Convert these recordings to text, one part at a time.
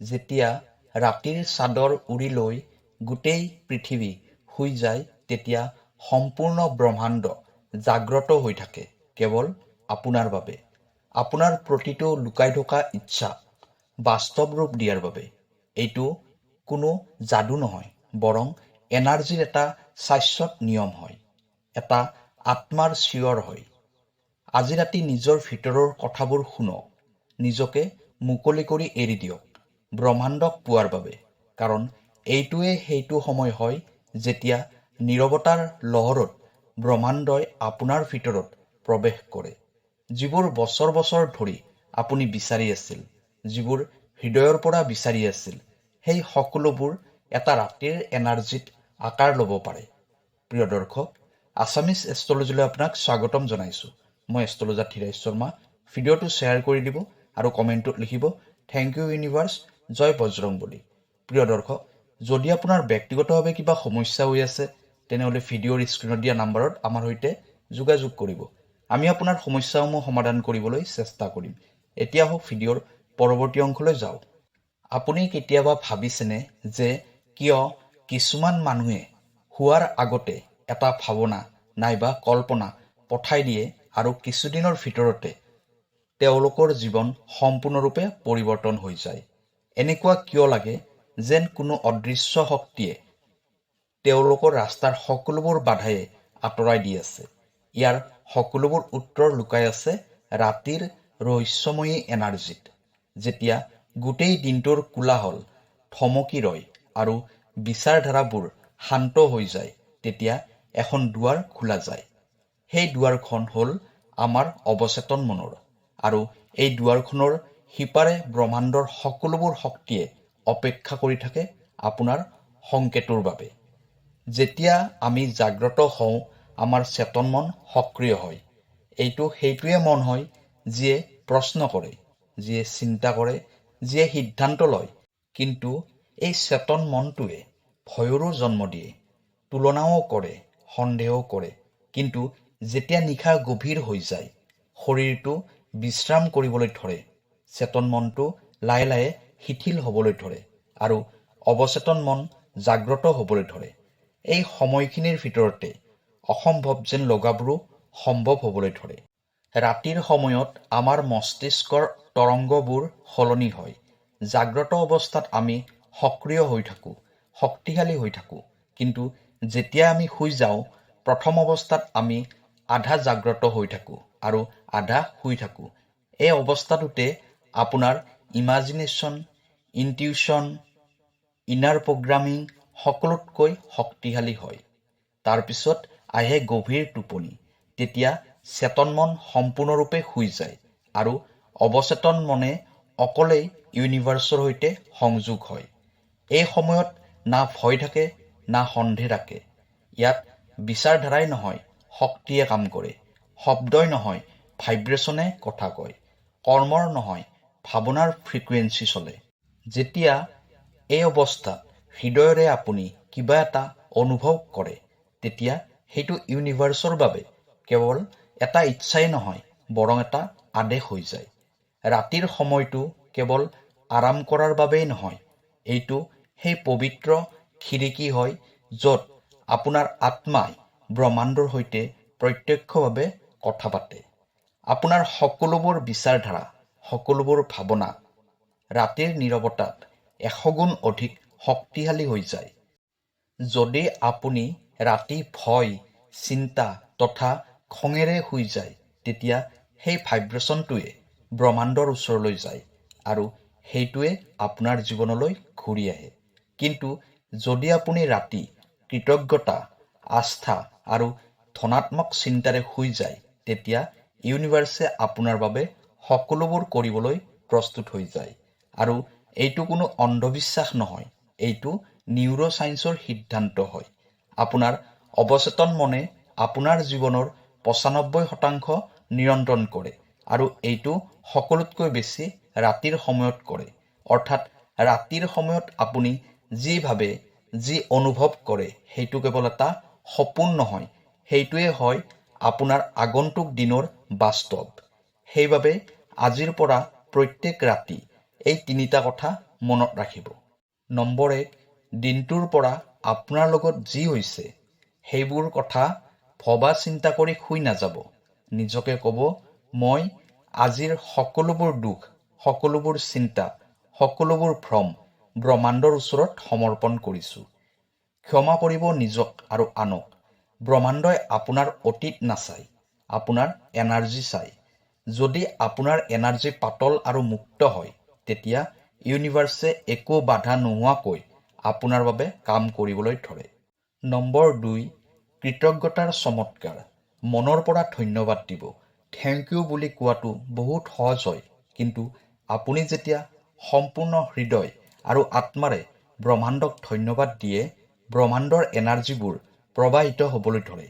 যেতিয়া ৰাতিৰ চাদৰ উৰি লৈ গোটেই পৃথিৱী শুই যায়, তেতিয়া সম্পূৰ্ণ ব্ৰহ্মাণ্ড জাগ্ৰত হৈ থাকে, কেৱল আপোনাৰ বাবে। আপোনাৰ প্ৰতিটো লুকাই থকা ইচ্ছা বাস্তৱ ৰূপ দিয়াৰ বাবে। এইটো কোনো যাদু নহয়, বৰং এনাৰ্জিৰ এটা শাশ্বত নিয়ম হয়, এটা আত্মাৰ চিঞৰ হয়। আজি ৰাতি নিজৰ ভিতৰৰ কথাবোৰ শুনক, নিজকে মুকলি কৰি এৰি দিয়ক। ব্ৰহ্মাণ্ডক পোৱাৰ বাবে, কাৰণ এইটোৱে সেইটো সময় হয় যেতিয়া নীৰৱতাৰ লহৰত ব্ৰহ্মাণ্ডই আপোনাৰ ভিতৰত প্ৰৱেশ কৰে, যিবোৰ বছৰ বছৰ ধৰি আপুনি বিচাৰি আছিল, যিবোৰ হৃদয়ৰ পৰা বিচাৰি আছিল। সেই সকলোবোৰ এটা ৰাতিৰ এনাৰ্জিত আকাৰ ল'ব পাৰে। প্ৰিয় দৰ্শক আছামিজ এষ্ট্ৰলজিলৈ আপোনাক স্বাগতম জনাইছোঁ। মই এষ্ট্ৰলজাৰ ধীৰাজ শৰ্মা। ভিডিঅ'টো শ্বেয়াৰ কৰি দিব আৰু কমেণ্টত লিখিব থেংক ইউ ইউনিভাৰ্ছ জয় বজৰং বুলি। প্ৰিয় দৰ্শক যদি আপোনাৰ ব্যক্তিগতভাৱে কিবা সমস্যা হৈ আছে তেনেহ'লে ভিডিঅ'ৰ স্ক্ৰীণত দিয়া নাম্বাৰত আমাৰ সৈতে যোগাযোগ কৰিব। আমি আপোনাৰ সমস্যাসমূহ সমাধান কৰিবলৈ চেষ্টা কৰিম। এতিয়া হওক ভিডিঅ'ৰ পৰৱৰ্তী অংশলৈ যাওঁ। আপুনি কেতিয়াবা ভাবিছেনে যে কিয় কিছুমান মানুহে শোৱাৰ আগতে এটা ভাৱনা নাইবা কল্পনা পঠাই দিয়ে আৰু কিছুদিনৰ ভিতৰতে তেওঁলোকৰ জীৱন সম্পূৰ্ণৰূপে পৰিৱৰ্তন হৈ যায়? এনেকুৱা কিয় লাগে যেন কোনো অদৃশ্য শক্তিয়ে তেওঁলোকৰ ৰাস্তাৰ সকলোবোৰ বাধাই আঁতৰাই দি আছে? ইয়াৰ সকলোবোৰ উত্তৰ লুকাই আছে ৰাতিৰ ৰহস্যময়ী এনাৰ্জিত। যেতিয়া গোটেই দিনটোৰ কোলাহল থমকি ৰয় আৰু বিচাৰধাৰাবোৰ শান্ত হৈ যায় তেতিয়া এখন দুৱাৰ খোলা যায়। সেই দুৱাৰখন হ'ল আমাৰ অৱচেতন মনৰ আৰু এই দুৱাৰখনৰ সিপাৰে ব্ৰহ্মাণ্ডৰ সকলোবোৰ শক্তিয়ে অপেক্ষা কৰি থাকে আপোনাৰ সংকেতৰ বাবে। যেতিয়া আমি জাগ্ৰত হওঁ, আমাৰ চেতন মন সক্ৰিয় হয়। এইটো সেইটোৱে মন হয় যিয়ে প্ৰশ্ন কৰে, যিয়ে চিন্তা কৰে, যিয়ে সিদ্ধান্ত লয়। কিন্তু এই চেতন মনটোৱে ভয়ৰো জন্ম দিয়ে, তুলনাও কৰে, সন্দেহও কৰে। কিন্তু যেতিয়া নিশা গভীৰ হৈ যায়, শৰীৰটো বিশ্ৰাম কৰিবলৈ ধৰে। চেতন মনটো লাহে লাহে শিথিল হ'বলৈ ধৰে আৰু অৱচেতন মন জাগ্ৰত হ'বলৈ ধৰে। এই সময়খিনিৰ ভিতৰতে অসম্ভৱ যেন লগাবোৰো সম্ভৱ হ'বলৈ ধৰে। ৰাতিৰ সময়ত আমাৰ মস্তিষ্কৰ তৰংগবোৰ সলনি হয়। জাগ্ৰত অৱস্থাত আমি সক্ৰিয় হৈ থাকোঁ শক্তিশালী হৈ থাকোঁ। কিন্তু যেতিয়া আমি শুই যাওঁ প্ৰথম অৱস্থাত আমি আধা জাগ্ৰত হৈ থাকোঁ আৰু আধা শুই থাকোঁ। এই অৱস্থাটোতে আপোনাৰ ইমাজিনেশ্যন ইনটিউশ্যন ইনাৰ প্ৰগ্ৰামিং সকলোতকৈ শক্তিশালী হয়। তাৰপিছত আহে গভীৰ টোপনি। তেতিয়া চেতন মন সম্পূৰ্ণৰূপে শুই যায় আৰু অৱচেতন মনে অকলেই ইউনিভাৰ্চৰ সৈতে সংযোগ হয়। এই সময়ত না ভয় থাকে না সন্দেহ থাকে। ইয়াত বিচাৰধাৰাই নহয় শক্তিয়ে কাম কৰে। শব্দই নহয় ভাইব্ৰেশ্যনে কথা কয়। কৰ্মৰ নহয় ভাৱনাৰ ফ্ৰিকুৱেঞ্চি চলে যেতিয়া এই অৱস্থাত হৃদয়ৰে আপুনি কিবা এটা অনুভৱ কৰে, তেতিয়া সেইটো ইউনিভাৰ্চৰ বাবে কেৱল এটা ইচ্ছাই নহয়, বৰং এটা আদেশ হৈ যায়। ৰাতিৰ সময়টো কেৱল আৰাম কৰাৰ বাবেই নহয়, এইটো সেই পবিত্ৰ খিৰিকী হয়, য'ত আপোনাৰ আত্মাই ব্ৰহ্মাণ্ডৰ সৈতে প্ৰত্যক্ষভাৱে কথা পাতে। আপোনাৰ সকলোবোৰ বিচাৰধাৰা সকলোবোৰ ভাৱনা ৰাতিৰ নীৰৱতাত এশগুণ অধিক শক্তিশালী হৈ যায়। যদি আপুনি ৰাতি ভয়, চিন্তা তথা খঙেৰে শুই যায়, তেতিয়া সেই ভাইব্ৰেশ্যনটোৱে ব্ৰহ্মাণ্ডৰ ওচৰলৈ যায় আৰু সেইটোৱে আপোনাৰ জীৱনলৈ ঘূৰি আহে। কিন্তু যদি আপুনি ৰাতি কৃতজ্ঞতা, আস্থা আৰু ধনাত্মক চিন্তাৰে শুই যায়, তেতিয়া ইউনিভাৰ্ছে আপোনাৰ বাবে সকলোবোৰ কৰিবলৈ প্ৰস্তুত হৈ যায়। আৰু এইটো কোনো অন্ধবিশ্বাস নহয়, এইটো নিউৰ' ছায়েন্সৰ সিদ্ধান্ত হয়। আপোনাৰ অৱচেতন মনে আপোনাৰ জীৱনৰ পঁচানব্বৈ শতাংশ নিয়ন্ত্ৰণ কৰে আৰু এইটো সকলোতকৈ বেছি ৰাতিৰ সময়ত কৰে। অৰ্থাৎ ৰাতিৰ সময়ত আপুনি যি ভাবে, যি অনুভৱ কৰে, সেইটো কেৱল এটা সপোন নহয়, সেইটোৱে হয় আপোনাৰ আগন্তুক দিনৰ বাস্তৱ। সেইবাবে আজিৰ পৰা প্ৰত্যেক ৰাতি এই তিনিটা কথা মনত ৰাখিব। নম্বৰ এক দিনটোৰ পৰা আপোনাৰ লগত যি হৈছে সেইবোৰ কথা ভবা চিন্তা কৰি শুই নাযাব। নিজকে ক'ব মই আজিৰ সকলোবোৰ দুখ সকলোবোৰ চিন্তা সকলোবোৰ ভ্ৰম ব্ৰহ্মাণ্ডৰ ওচৰত সমৰ্পণ কৰিছোঁ। ক্ষমা কৰিব নিজক আৰু আনক। ব্ৰহ্মাণ্ডই আপোনাৰ অতীত নাচায় আপোনাৰ এনাৰ্জি চাই যদি আপোনাৰ এনাৰ্জি পাতল আৰু মুক্ত হয় তেতিয়া ইউনিভাৰ্ছে একো বাধা নোহোৱাকৈ আপোনাৰ বাবে কাম কৰিবলৈ ধৰে। নম্বৰ দুই কৃতজ্ঞতাৰ চমৎকাৰ। মনৰ পৰা ধন্যবাদ দিব। থেংক ইউ বুলি কোৱাটো বহুত সহজ হয় কিন্তু আপুনি যেতিয়া সম্পূৰ্ণ হৃদয় আৰু আত্মাৰে ব্ৰহ্মাণ্ডক ধন্যবাদ দিয়ে ব্ৰহ্মাণ্ডৰ এনাৰ্জিবোৰ প্ৰবাহিত হ'বলৈ ধৰে।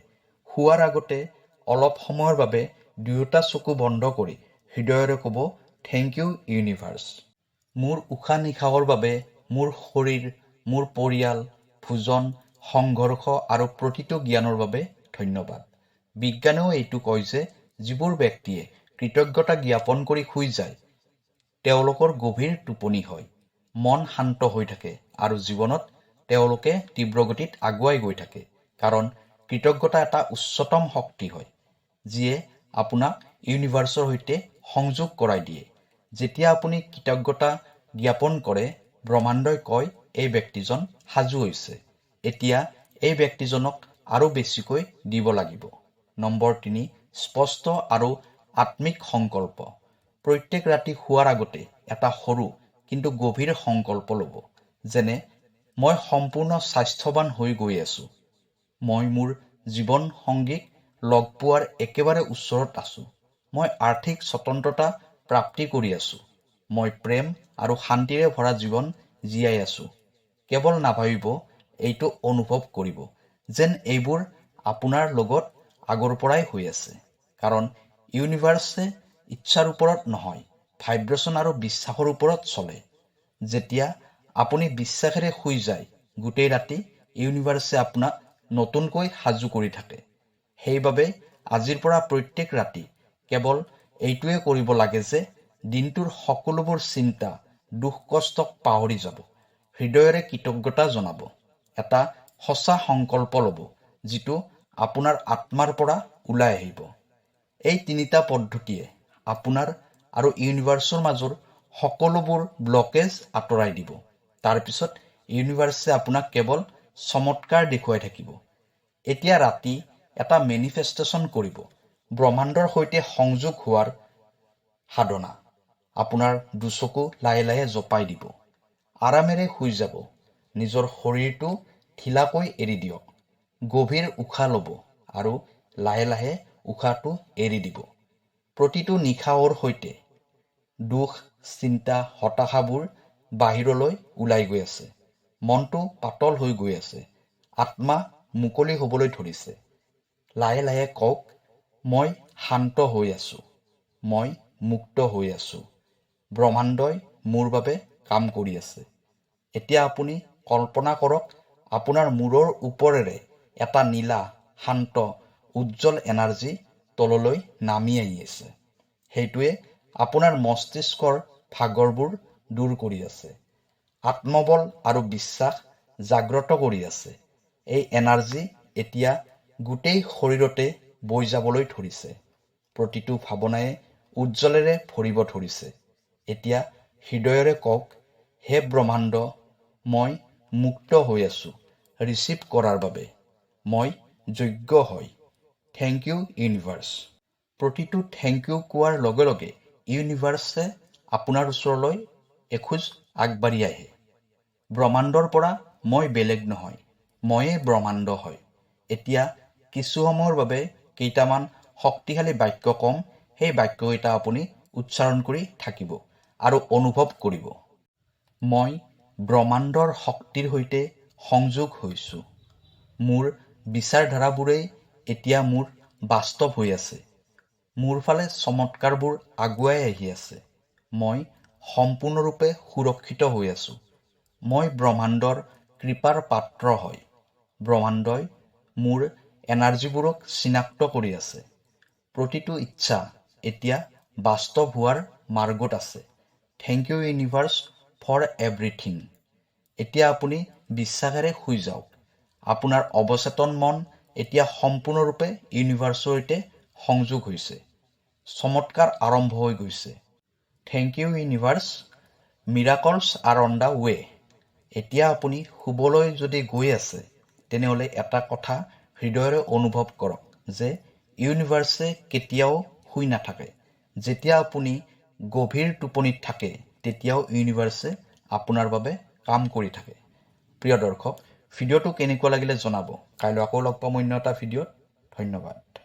শোৱাৰ আগতে অলপ সময়ৰ বাবে দুয়োটা চকু বন্ধ কৰি হৃদয়ৰে ক'ব থেংক ইউ ইউনিভাৰ্ছ মোৰ উশাহ নিশাহৰ বাবে মোৰ শৰীৰ মোৰ পৰিয়াল ভোজন সংঘৰ্ষ আৰু প্ৰতিটো জ্ঞানৰ বাবে ধন্যবাদ। বিজ্ঞানেও এইটো কয় যে যিবোৰ ব্যক্তিয়ে কৃতজ্ঞতা জ্ঞাপন কৰি শুই যায় তেওঁলোকৰ গভীৰ টোপনি হয় মন শান্ত হৈ থাকে আৰু জীৱনত তেওঁলোকে তীব্ৰগতিত আগুৱাই গৈ থাকে। কাৰণ কৃতজ্ঞতা এটা উচ্চতম শক্তি হয় যিয়ে আপোনাক ইউনিভাৰ্চৰ সৈতে সংযোগ কৰাই দিয়ে। যেতিয়া আপুনি কৃতজ্ঞতা জ্ঞাপন কৰে, ব্ৰহ্মাণ্ডই কয়, এই ব্যক্তিজন সাজু হৈছে। এতিয়া এই ব্যক্তিজনক আৰু বেছিকৈ দিব লাগিব। নম্বৰ তিনি, স্পষ্ট আৰু আত্মিক সংকল্প। প্ৰত্যেক ৰাতি শোৱাৰ আগতে এটা সৰু কিন্তু গভীৰ সংকল্প ল'ব, যেনে, মই সম্পূৰ্ণ স্বাস্থ্যৱান হৈ গৈ আছোঁ। মই মোৰ জীৱন সংগীক লগ পোৱাৰ একেবাৰে ওচৰত আছোঁ। মই আৰ্থিক স্বতন্ত্ৰতা প্ৰাপ্তি কৰি আছোঁ। মই প্ৰেম আৰু শান্তিৰে ভৰা জীৱন জীয়াই আছোঁ। কেৱল নাভাবিব, এইটো অনুভৱ কৰিব, যেন এইবোৰ আপোনাৰ লগত আগৰ পৰাই হৈ আছে। কাৰণ, ইউনিভাৰ্ছে ইচ্ছাৰ ওপৰত নহয়, ভাইব্ৰেশ্যন আৰু বিশ্বাসৰ ওপৰত চলে। যেতিয়া আপুনি বিশ্বাসেৰে শুই যায়, গোটেই ৰাতি ইউনিভাৰ্ছে আপোনাক নতুনকৈ সাজু কৰি থাকে। সেইবাবে আজিৰ পৰা প্ৰত্যেক ৰাতি কেৱল এইটোৱে কৰিব লাগে যে দিনটোৰ সকলোবোৰ চিন্তা দুখ কষ্টক পাহৰি যাব। হৃদয়ৰে কৃতজ্ঞতা জনাব। এটা সঁচা সংকল্প ল'ব যিটো আপোনাৰ আত্মাৰ পৰা ওলাই আহিব। এই তিনিটা পদ্ধতিয়ে আপোনাৰ আৰু ইউনিভাৰ্চৰ মাজৰ সকলোবোৰ ব্লকেজ আঁতৰাই দিব। তাৰপিছত ইউনিভাৰ্ছে আপোনাক কেৱল চমৎকাৰ দেখুৱাই থাকিব। এতিয়া ৰাতি এটা মেনিফেষ্টেশ্যন কৰিব। ব্ৰহ্মাণ্ডৰ সৈতে সংযোগ হোৱাৰ সাধনা। আপোনাৰ দুচকু লাহে লাহে জপাই দিব। আৰামেৰে শুই যাব। নিজৰ শৰীৰটো ঢিলাকৈ এৰি দিয়ক। গভীৰ উশাহ ল'ব আৰু লাহে লাহে উশাহটো এৰি দিব। প্ৰতিটো নিশাহৰ সৈতে দুখ চিন্তা হতাশাবোৰ বাহিৰলৈ ওলাই গৈ আছে। মনটো পাতল হৈ গৈ আছে। আত্মা মুকলি হ'বলৈ ধৰিছে। লাহে লাহে কওক, মই শান্ত হৈ আছোঁ, মই মুক্ত হৈ আছোঁ। ব্ৰহ্মাণ্ডই মোৰ বাবে কাম কৰি আছে। এতিয়া আপুনি কল্পনা কৰক, আপোনাৰ মূৰৰ ওপৰেৰে এটা নীলা, শান্ত, উজ্জ্বল এনাৰ্জি তললৈ নামি আহি আছে। সেইটোৱে আপোনাৰ মস্তিষ্কৰ ভাগৰবোৰ দূৰ কৰি আছে। আত্মবল আৰু বিশ্বাস জাগ্ৰত কৰি আছে। এই এনাৰ্জি এতিয়া গোটেই শৰীৰতে বৈ যাবলৈ ধৰিছে। প্ৰতিটো ভাৱনাই উজ্জ্বলেৰে ভৰিব ধৰিছে। এতিয়া হৃদয়ৰে কওক হে ব্ৰহ্মাণ্ড মই মুক্ত হৈ আছোঁ ৰিচিভ কৰাৰ বাবে। মই যোগ্য হয় থেংক ইউ ইউনিভাৰ্ছ প্ৰতিটো থেংক ইউ কোৱাৰ লগে লগে ইউনিভাৰ্ছে আপোনাৰ ওচৰলৈ এখোজ আগবাঢ়ি আহে। ব্ৰহ্মাণ্ডৰ পৰা মই বেলেগ নহয় ময়েই ব্ৰহ্মাণ্ড হয়। এতিয়া কিছু সময়ৰ বাবে কেইটামান শক্তিশালী বাক্য কম সেই বাক্যকেইটা আপুনি উচ্চাৰণ কৰি থাকিব আৰু অনুভৱ কৰিব। মই ব্ৰহ্মাণ্ডৰ শক্তিৰ সৈতে সংযোগ হৈছোঁ। মোৰ বিচাৰধাৰাবোৰেই এতিয়া মোৰ বাস্তৱ হৈ আছে। মোৰ ফালে চমৎকাৰবোৰ আগুৱাই আহি আছে। মই সম্পূৰ্ণৰূপে সুৰক্ষিত হৈ আছোঁ। মই ব্ৰহ্মাণ্ডৰ কৃপাৰ পাত্ৰ হয়। ব্ৰহ্মাণ্ডই মোৰ এনাৰ্জিবোৰক চিনাক্ত কৰি আছে। প্ৰতিটো ইচ্ছা এতিয়া বাস্তৱ হোৱাৰ মাৰ্গত আছে। Thank you universe for everything এতিয়া আপুনি বিশ্বাসেৰে শুই যাওক। আপোনাৰ অৱচেতন মন এতিয়া সম্পূৰ্ণৰূপে ইউনিভাৰ্ছৰ সৈতে সংযোগ হৈছে। চমৎকাৰ আৰম্ভ হৈ গৈছে। Thank you universe miracles are on the way এতিয়া আপুনি শুবলৈ যদি গৈ আছে, তেনেহ'লে এটা কথা হৃদয়ৰে অনুভৱ কৰক যে ইউনিভাৰ্ছে কেতিয়াও শুই নাথাকে। যেতিয়া আপুনি গভীৰ টোপনিত থাকে তেতিয়াও ইউনিভাৰ্ছে আপোনাৰ বাবে কাম কৰি থাকে। প্ৰিয় দৰ্শক ভিডিঅ'টো কেনেকুৱা লাগিলে জনাব। কাইলৈ আকৌ লগ পাম অন্য এটা ভিডিঅ'ত। ধন্যবাদ।